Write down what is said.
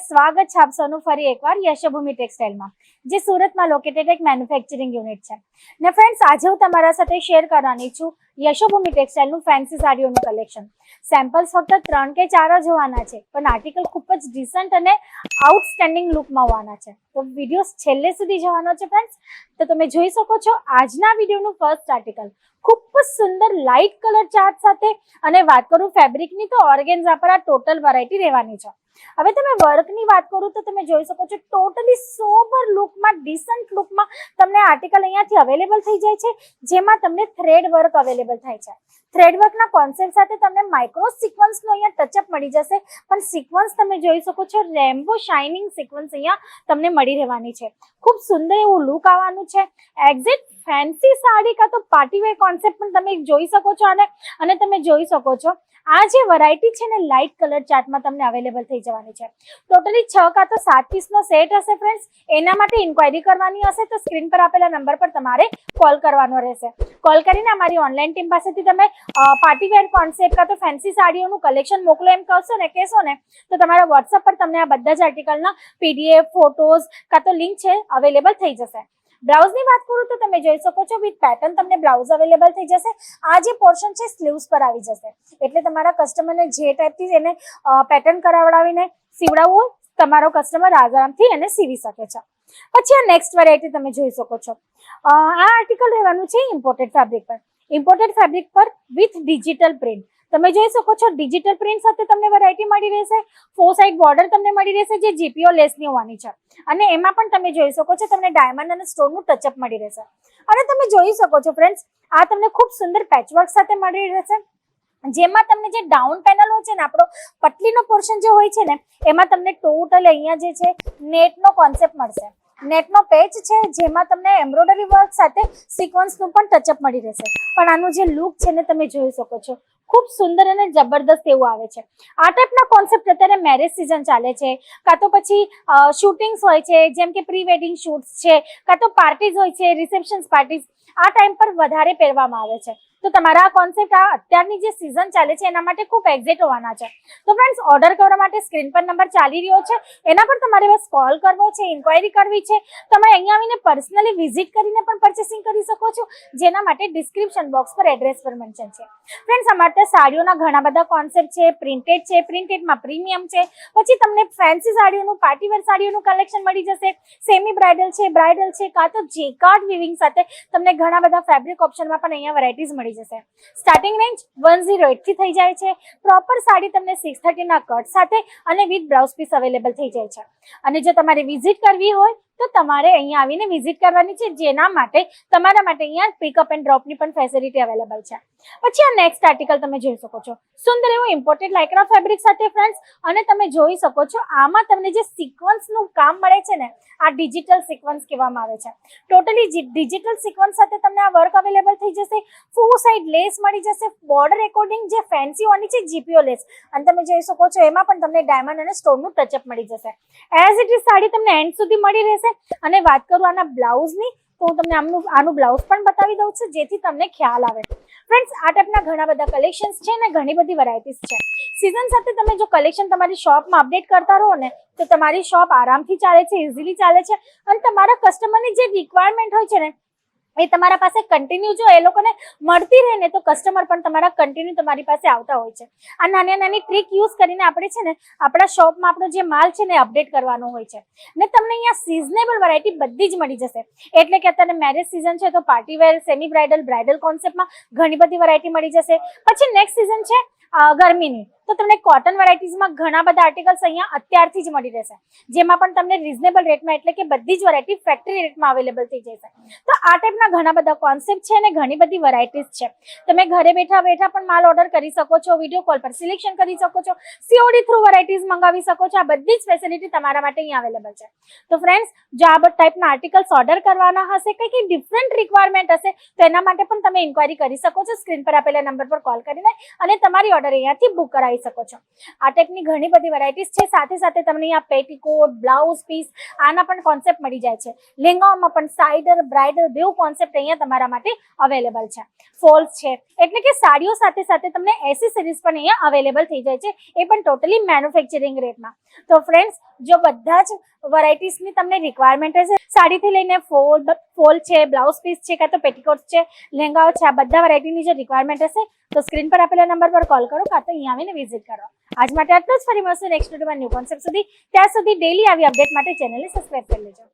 સ્વાગત છે આપ સૌનું ફરી એકવાર યશભૂમિ ટેક્સટાઇલમાં, જે સુરતમાં લોકેટેડ એક મેન્યુફેક્ચરિંગ યુનિટ છે. ને ફ્રેન્ડ્સ આજે હું તમારા સાથે શેર કરવાની છું યશોભૂમિ ટેક્સટાઇલનું ફેન્સી સાડીઓનું કલેક્શન સેમ્પલ્સ ફક્ત ત્રણ કે ચાર જ હોવાના છે, પણ આર્ટિકલ ખૂબ જ ડિસન્ટ અને આઉટસ્ટેન્ડિંગ લુકમાં હોવાના છે. તો વીડિયો છેલ્લે સુધી જવાનો છે ફ્રેન્ડ્સ તો તમે જોઈ શકો છો આજના વિડીયોનું ફર્સ્ટ આર્ટિકલ ખૂબ જ સુંદર લાઇટ કલર ચાર્ટ સાથે. અને વાત કરું ફેબ્રિકની તો ઓર્ગેન્ઝા પર આ ટોટલ વેરાયટી રહેવાની છે. હવે તમે વર્કની વાત કરું તો તમે જોઈ શકો છો ટોટલી સોબર લુકમાં ડિસન્ટ લુકમાં તમને આર્ટિકલ અહીંયાથી અવેલેબલ થઈ જાય છે, જેમાં તમને થ્રેડ વર્ક અવેલેબલ થાય છે. થ્રેડ વર્કના કોન્સેપ્ટ સાથે તમને માઇક્રો સિક્વન્સનો અહીંયા ટચઅપ મળી જશે. પણ સિક્વન્સ તમે જોઈ શકો છો રેમ્બો શાઇનિંગ સિક્વન્સ અહીંયા તમને મળી રહેવાની છે. ખૂબ સુંદર એવું લુક આવવાનું છે. એક્ઝેક્ટ ફેન્સી સાડી કાં તો પાર્ટી વેર કોન્સેપ્ટ પણ તમે જોઈ શકો છો અને અને તમે જોઈ શકો છો. આ જે વેરાયટી છે ને લાઇટ કલર ચાર્ટમાં તમને અવેલેબલ થઈ જવાની છે. ટોટલી છ કાં તો સાત પીસનો સેટ હશે ફ્રેન્ડ્સ એના માટે ઇન્ક્વાયરી કરવાની હશે તો સ્ક્રીન પર આપેલા નંબર પર તમારે કોલ કરવાનો રહેશે. કોલ કરીને અમારી ઓનલાઈન ટીમ પાસેથી તમે પાર્ટી વેર કોન્સેપ્ટ કાં તો ફેન્સી સાડીઓનું કલેક્શન મોકલો એમ કહશો ને, કહેશો ને, તો તમારા વોટ્સઅપ પર તમને આ બધા જ આર્ટિકલના પીડીએફ ફોટોઝ કાં તો લિંક છે અવેલેબલ થઈ જશે. બ્લાઉઝની વાત કરું તો તમે જોઈ શકો છો વિથ પેટર્ન તમને બ્લાઉઝ અવેલેબલ થઈ જશે. આ જે પોર્શન છે સ્લીવ્સ પર આવી જશે. એટલે તમારા કસ્ટમરને જે ટાઈપથી એને પેટર્ન કરાવડાવીને સીવડાવવું હોય, તમારો કસ્ટમર આરામથી એને સીવી શકે છે. પછી આ નેક્સ્ટ વેરાયટી તમે જોઈ શકો છો. આ આર્ટિકલ રહેવાનું છે ઇમ્પોર્ટેડ ફેબ્રિક પર. ઇમ્પોર્ટેડ ફેબ્રિક પર વિથ ડિજિટલ પ્રિન્ટ તમે જોઈ શકો છો ડિજિટલ પ્રિન્ટ સાથે તમને વેરાયટી મળી રહેશે. ફોર સાઇડ બોર્ડર તમને મળી રહેશે, જે જીપીઓ લેસની હોવાની છે. અને એમાં પણ તમે જોઈ શકો છો, તમને ડાયમંડ અને સ્ટોનનું ટચઅપ મળી રહેશે. અને તમે જોઈ શકો છો ફ્રેન્ડ્સ આ તમને ખૂબ સુંદર પેચવર્ક સાથે મળી રહેશે. જેમાં તમને જે ડાઉન પેનલ હોય છે ને, આપણો પટલીનો પોર્શન જે હોય છે ને, એમાં તમને ટોટલ અહીંયા જે છે, નેટનો કોન્સેપ્ટ મળશે. નેટનો પેચ છે, જેમાં તમને એમ્બ્રોઇડરી વર્ક સાથે સિક્વન્સનું પણ ટચઅપ મળી રહેશે. પણ આનું જે લુક છે ને, તમે જોઈ શકો છો ખૂબ સુંદર અને જબરદસ્ત એવું આવે છે. આ ટાઈપના કોન્સેપ્ટ અત્યારે મેરેજ સિઝન ચાલે છે. કાં તો પછી શૂટિંગ્સ હોય છે, જેમ કે પ્રી વેડિંગ શૂટ્સ છે, કાં તો પાર્ટીઝ હોય છે રિસેપ્શન્સ પાર્ટીઝ આ ટાઈમ પર વધારે પહેરવામાં આવે છે. તો તમારા કોન્સેપ્ટ આ અત્યારની જે સિઝન ચાલે છે, એના માટે ખૂબ એક્ઝેટ હોવાના છે. તો ફ્રેન્ડ્સ ઓર્ડર કરવા માટે સ્ક્રીન પર નંબર ચાલી રહ્યો છે. એના પર તમારે બસ કોલ કરવો છે ઇન્ક્વાયરી કરવી છે. તમે અહીંયા આવીને પર્સનલી વિઝિટ કરીને પણ પરચેસિંગ કરી શકો છો, જેના માટે ડિસ્ક્રિપ્શન બોક્સ પર એડ્રેસ પર મેન્શન છે. ફ્રેન્ડ્સ અમારે ત્યાં સાડીઓના ઘણા બધા કોન્સેપ્ટ છે પ્રિન્ટેડ છે પ્રિન્ટેડમાં પ્રીમિયમ છે. પછી તમને ફેન્સી સાડીઓનું પાર્ટીવેર સાડીઓનું કલેક્શન મળી જશે. સેમી બ્રાઇડલ છે બ્રાઇડલ છે, કાં તો જેકાર્ડ વિવિંગ સાથે તમને ઘણા બધા ફેબ્રિક ઓપ્શનમાં પણ અહીંયા વેરાયટીઝ મળી જશે. સ્ટાર્ટિંગ રેન્જ વન ઝીરો એટથી થઈ જાય છે. પ્રોપર સાડી તમને સિક્સ થર્ટીના કટ સાથે અને વિથ બ્લાઉઝ પીસ અવેલેબલ થઈ જાય છે. અને જો તમારે વિઝિટ કરવી હોય તો તમારે અહીંયા આવીને વિઝિટ કરવાની છે, જેના માટે, તમારા માટે અહીંયા પિકઅપ એન્ડ ડ્રોપની પણ ફેસિલિટી અવેલેબલ છે. પછી આ નેક્સ્ટ આર્ટિકલ તમે જોઈ શકો છો. સુંદર એવું ઇમ્પોર્ટેડ લાઇક્રા ફેબ્રિક સાથે ફ્રેન્ડ્સ અને તમે જોઈ શકો છો, આમાં તમને જે સિક્વન્સનું કામ મળે છે ને, આ ડિજિટલ સિક્વન્સ કહેવામાં આવે છે. ટોટલી ડિજિટલ સિક્વન્સ સાથે તમને આ વર્ક અવેલેબલ થઈ જશે ફૂ સાઈડ લેસ મળી જશે બોર્ડર એકોર્ડિંગ જે ફેન્સી હોવાની છે જીપીઓ લેસ અને તમે જોઈ શકો છો, એમાં પણ તમને ડાયમંડ અને સ્ટોનનું ટચઅપ મળી જશે. એઝ ઇટ ઇઝ સાડી તમને એન્ડ સુધી મળી રહેશે અને વાત કરું આના બ્લાઉઝની, તો હું તમને આમનું, આનું બ્લાઉઝ પણ બતાવી દઉં છું, જેથી તમને ખ્યાલ આવે. ફ્રેન્ડ્સ આ ટાઈપના ઘણા બધા કલેક્શન્સ છે ને ઘણી બધી વેરાયટીઝ છે. સિઝન સાથે તમે જો કલેક્શન તમારી શોપમાં અપડેટ કરતા રહો ને, તો તમારી શોપ આરામથી ચાલે છે ઇઝીલી ચાલે છે. અને તમારા કસ્ટમરની જે રિક્વાયરમેન્ટ હોય છે ને એ તમારા પાસે કન્ટિન્યુ જો એ લોકોને મળતી રહે ને તો કસ્ટમર પણ તમારા કન્ટિન્યુ તમારી પાસે આવતા હોય છે. આ નાની નાની ટ્રીક યુઝ કરીને આપણે છે ને આપણા શોપમાં આપણો જે માલ છે ને અપડેટ કરવાનો હોય છે. ને તમને અહીંયા સિઝનેબલ વેરાયટી બધી જ મળી જશે. એટલે કે અત્યારે મેરેજ સિઝન છે તો party wear semi bridal bridal કોન્સેપ્ટમાં ઘણી બધી વેરાયટી મળી જશે. પછી નેક્સ્ટ સિઝન છે ગરમીની. તો તમને કોટન વેરાયટીઝમાં ઘણા બધા આર્ટિકલ્સ અહીંયા અત્યારથી જ મળી રહેશે. જેમાં પણ તમને રિઝનેબલ રેટમાં એટલે કે બધી જ વેરાયટી ફેક્ટરી રેટમાં અવેલેબલ થઈ જશે. તો આ ટાઈપના ઘણા બધા કોન્સેપ્ટ છે અને ઘણી બધી વેરાયટીઝ છે. તમે ઘરે બેઠા બેઠા પણ માલ ઓર્ડર કરી શકો છો વીડિયો કોલ પર સિલેક્શન કરી શકો છો સીઓડી થ્રુ વેરાયટીઝ મંગાવી શકો છો, આ બધી જ ફેસિલિટી તમારા માટે અહીંયા અવેલેબલ છે. તો ફ્રેન્ડ્સ જો આ ટાઈપના આર્ટિકલ્સ ઓર્ડર કરવાના હશે, કંઈ કંઈ ડિફરન્ટ રિક્વાયરમેન્ટ હશે, તો એના માટે પણ તમે ઇન્ક્વાયરી કરી શકો છો સ્ક્રીન પર આપેલા નંબર પર કોલ કરીને અને તમારી ઓર્ડર અહીંયાથી બુક કરાવી લઈ શકો છો. આ ટાઈપની ઘણી બધી વેરાયટીઝ છે. સાથે સાથે તમને અહીંયા પેટીકોટ બ્લાઉઝ પીસ આના પણ કોન્સેપ્ટ મળી જાય છે. લેંગાઓમાં પણ સાઇડર બ્રાઇડર બેવ કોન્સેપ્ટ અહીંયા તમારા માટે અવેલેબલ છે. ફોલ્સ છે. એટલે કે સાડીઓ સાથે સાથે તમને એસેસરીઝ પણ અહીંયા અવેલેબલ થઈ જાય છે. એ પણ ટોટલી મેન્યુફેક્ચરિંગ રેટમાં તો ફ્રેન્ડ્સ જો બધા જ વેરાયટીઝની તમને રિક્વાયરમેન્ટ હશે સાડીથી લઈને ફોલ ફોલ છે, બ્લાઉઝ પીસ છે કાં તો પેટીકોટ છે, લહેંગાઓ છે, આ બધા વેરાયટીની જો રિક્વાયરમેન્ટ હશે, તો સ્ક્રીન પર આપેલા નંબર પર કોલ કરો કાં તો અહીંયા આવીને વિઝિટ કરો. આજ માટે આટલું જ. ફરી મળશું નેક્સ્ટ વિડીયોમાં ન્યૂ કોન્સેપ્ટ સુધી. ત્યાં સુધી ડેલી આવી અપડેટ માટે ચેનલને સબસ્ક્રાઈબ કરી લેજો.